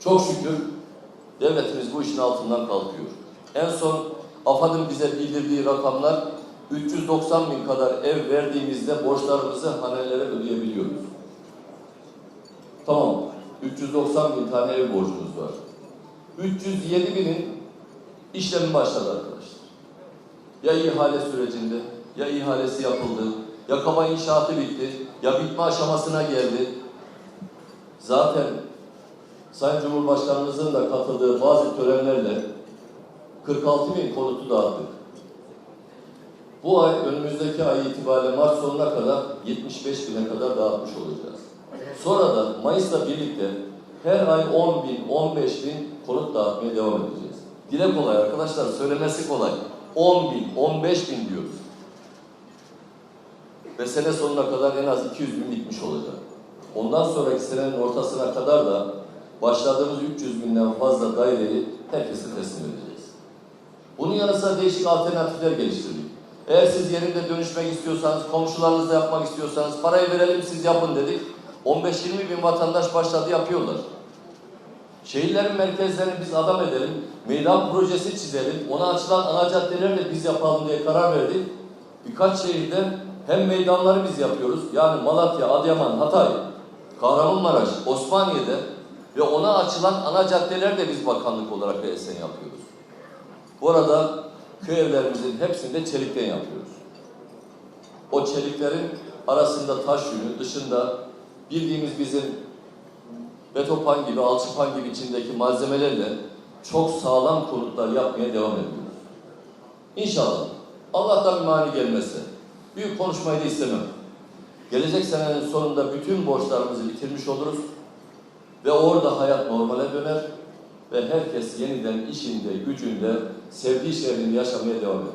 Çok şükür devletimiz bu işin altından kalkıyor. En son AFAD'ın bize bildirdiği rakamlar 390 bin kadar ev verdiğimizde borçlarımızı hanelere ödeyebiliyoruz. Tamam, 390 bin tane ev borcumuz var. 307 binin işlemi başladı arkadaşlar. Ya ihale sürecinde, ya ihalesi yapıldı, ya kaba inşaatı bitti, ya bitme aşamasına geldi. Zaten Sayın Cumhurbaşkanımızın da katıldığı bazı törenlerle 46 bin konutu dağıttık. Bu ay önümüzdeki ay itibariyle Mart sonuna kadar 75 bine kadar dağıtmış olacağız. Sonra da Mayıs'la birlikte her ay 10 bin, 15 bin konut dağıtmaya devam edeceğiz. Dile kolay arkadaşlar, söylemesi kolay. 10 bin, 15 bin diyoruz. Ve sene sonuna kadar en az 200 bin bitmiş olacak. Ondan sonraki senenin ortasına kadar da başladığımız 300 binden fazla daireyi herkese teslim edeceğiz. Bunun yanı sıra değişik alternatifler geliştirdik. Eğer siz yerinde dönüşmek istiyorsanız, komşularınızla yapmak istiyorsanız parayı verelim siz yapın dedik. 15-20 bin vatandaş başladı yapıyorlar. Şehirlerin merkezlerini biz adam edelim, meydan projesi çizelim, ona açılan ana caddeleri de biz yapalım diye karar verdik. Birkaç şehirde hem meydanları biz yapıyoruz, yani Malatya, Adıyaman, Hatay, Kahramanmaraş, Osmaniye'de ve ona açılan ana caddeleri de biz bakanlık olarak BSN yapıyoruz. Bu arada köy evlerimizin hepsini de çelikten yapıyoruz. O çeliklerin arasında taş yünü, dışında bildiğimiz bizim betopan gibi, alçıpan gibi içindeki malzemelerle çok sağlam konutlar yapmaya devam ediyoruz. İnşallah. Allah'tan bir mani gelmezse. Büyük konuşmayı da istemem. Gelecek senenin sonunda bütün borçlarımızı bitirmiş oluruz ve orada hayat normale döner ve herkes yeniden işinde, gücünde, sevdiği şehrini yaşamaya devam eder.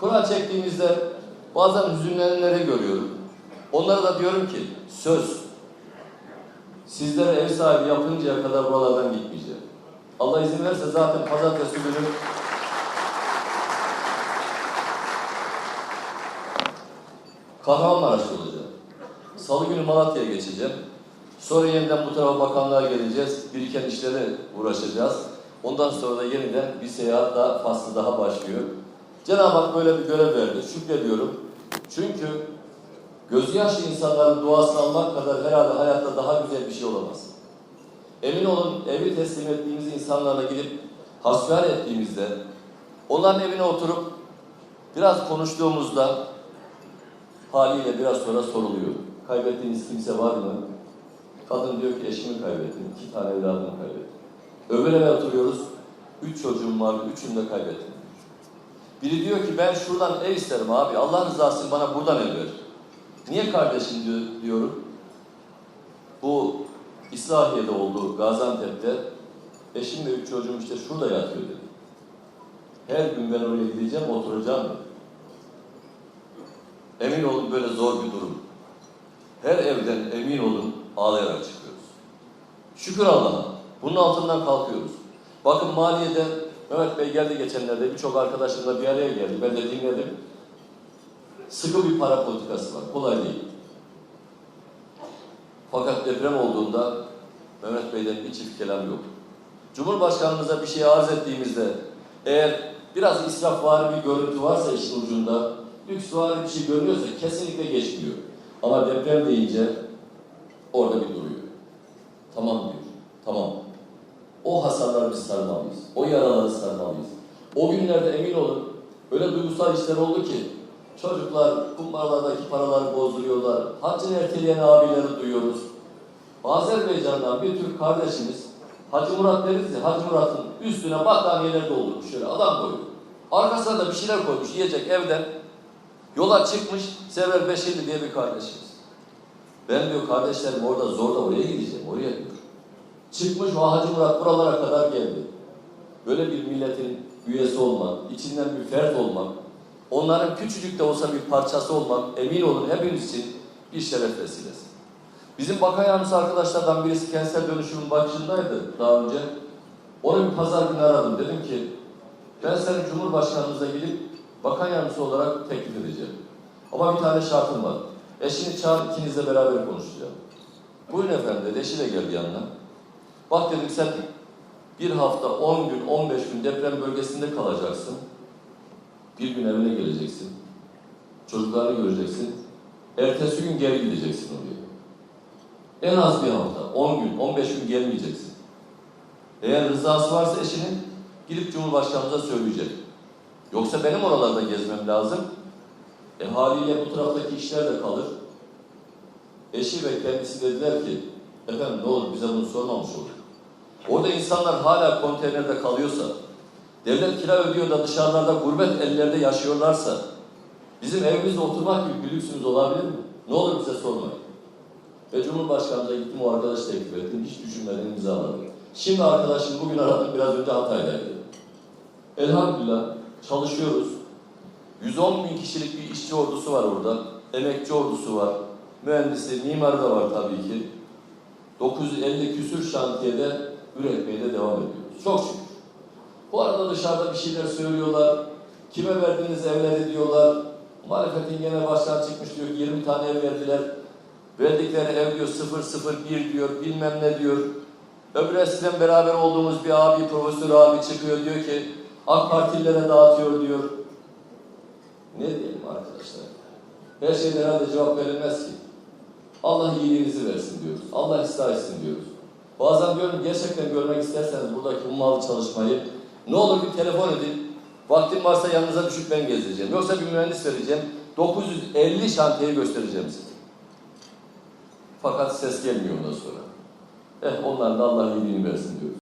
Kura çektiğimizde bazen hüzünlenenleri görüyorum. Onlara da diyorum ki söz sizlere ev sahibi yapıncaya kadar buralardan gitmeyeceğim. Allah izin verirse zaten pazartesi günü Kahramanmaraş'ta olacağım. Salı günü Malatya'ya geçeceğim. Sonra yeniden bu tarafa bakanlığa geleceğiz. Biriken işlere uğraşacağız. Ondan sonra da yeniden bir seyahat daha faslı daha başlıyor. Cenab-ı Hak böyle bir görev verdi. Şükrediyorum. Çünkü gözü yaşlı insanların duasını almak kadar herhalde hayatta daha güzel bir şey olamaz. Emin olun evi teslim ettiğimiz insanlarla gidip hasbihal ettiğimizde onların evine oturup biraz konuştuğumuzda haliyle biraz sonra soruluyor. Kaybettiğiniz kimse var mı? Kadın diyor ki eşimi kaybettim, iki tane evladımı kaybettim. Öbür eve oturuyoruz, üç çocuğum var, üçünü de kaybettim. Biri diyor ki ben şuradan ev isterim abi, Allah rızası bana buradan ev ver. Niye kardeşim diyor, diyorum. Bu İslahiye'de oldu, Gaziantep'te. Eşim ve üç çocuğum işte şurada yatıyor dedi. Her gün ben oraya gideceğim, oturacağım dedi. Emin olun böyle zor bir durum. Her evden emin olun ağlayarak çıkıyoruz. Şükür Allah'a. Bunun altından kalkıyoruz. Bakın maliyede Mehmet Bey geldi geçenlerde birçok arkadaşımla bir araya geldi. Ben de dinledim. Sıkı bir para politikası var. Kolay değil. Fakat deprem olduğunda Mehmet Bey'den bir çift kelam yok. Cumhurbaşkanımıza bir şey arz ettiğimizde eğer biraz israf var bir görüntü varsa işin ucunda lüks var bir şey görünüyorsa kesinlikle geçmiyor. Ama deprem deyince orada bir duruyor. Tamam diyor. Tamam. O hasarları biz sarmalıyız. O yaraları sarmalıyız. O günlerde emin olun öyle duygusal işler oldu ki çocuklar kumbarlardaki paraları bozduruyorlar. Haccını erteleyen abileri duyuyoruz. Azerbaycan'dan bir Türk kardeşimiz Hacı Murat deriz ya, Hacı Murat'ın üstüne battaniyeler doldurmuş şöyle adam boyu. Arkasına da bir şeyler koymuş yiyecek evden. Yola çıkmış Sever Beşirli diye bir kardeşimiz. Ben diyor kardeşlerim orada zorla oraya gideceğim, oraya diyor. Çıkmış o Hacı Murat buralara kadar geldi. Böyle bir milletin üyesi olmak, içinden bir fert olmak, onların küçücük de olsa bir parçası olmak, emin olun hepimiz için bir şeref vesilesi. Bizim bakan yardımcısı arkadaşlardan birisi kentsel dönüşümün başındaydı daha önce. Onu bir pazar günü aradım. Dedim ki ben senin Cumhurbaşkanımıza gidip bakan yardımcısı olarak teklif edeceğim. Ama bir tane şartım var. Eşini çağır ikinizle beraber konuşacağım. Buyurun efendim dedi. Eşi de geldi yanına. Bak dedim sen bir hafta, 10 gün, 15 gün deprem bölgesinde kalacaksın. Bir gün evine geleceksin. Çocuklarını göreceksin. Ertesi gün geri gideceksin oraya. En az bir hafta, 10 gün, 15 gün gelmeyeceksin. Eğer rızası varsa eşinin gidip Cumhurbaşkanımıza söyleyecek. Yoksa benim oralarda gezmem lazım. E haliyle bu taraftaki işler de kalır. Eşi ve kendisi dediler ki, efendim ne olur bize bunu sormamış olur. Orada insanlar hala konteynerde kalıyorsa, devlet kira ödüyor da dışarılarda gurbet ellerde yaşıyorlarsa, bizim evimizde oturmak gibi bir lüksümüz olabilir mi? Ne olur bize sormayın. Ve Cumhurbaşkanımıza gittim o arkadaş teklif ettim. Hiç düşünmeden imzaladım. Şimdi arkadaşım bugün aradım biraz önce Hatay'daydı. Elhamdülillah çalışıyoruz. 110 bin kişilik bir işçi ordusu var orada. Emekçi ordusu var. Mühendisi, mimarı da var tabii ki. 950 küsür şantiyede üretmeye de devam ediyoruz. Çok şükür. Bu arada dışarıda bir şeyler söylüyorlar. Kime verdiğiniz evleri diyorlar. Muhalefetin gene başkan çıkmış diyor ki 20 tane ev verdiler. Verdikleri ev diyor 001 diyor bilmem ne diyor. Öbür eskiden beraber olduğumuz bir abi, profesör abi çıkıyor diyor ki AK Partililere dağıtıyor diyor. Ne diyelim arkadaşlar? Her şeyden herhalde cevap verilmez ki. Allah iyiliğinizi versin diyoruz. Allah ıslah etsin diyoruz. Bazen diyorum gerçekten görmek isterseniz buradaki ummalı çalışmayı ne olur bir telefon edin. Vaktim varsa yanınıza düşüp ben gezdireceğim. Yoksa bir mühendis vereceğim. 950 şantiyeyi göstereceğim size. Fakat ses gelmiyor ondan sonra. Eh onlar da Allah iyiliğini versin diyoruz.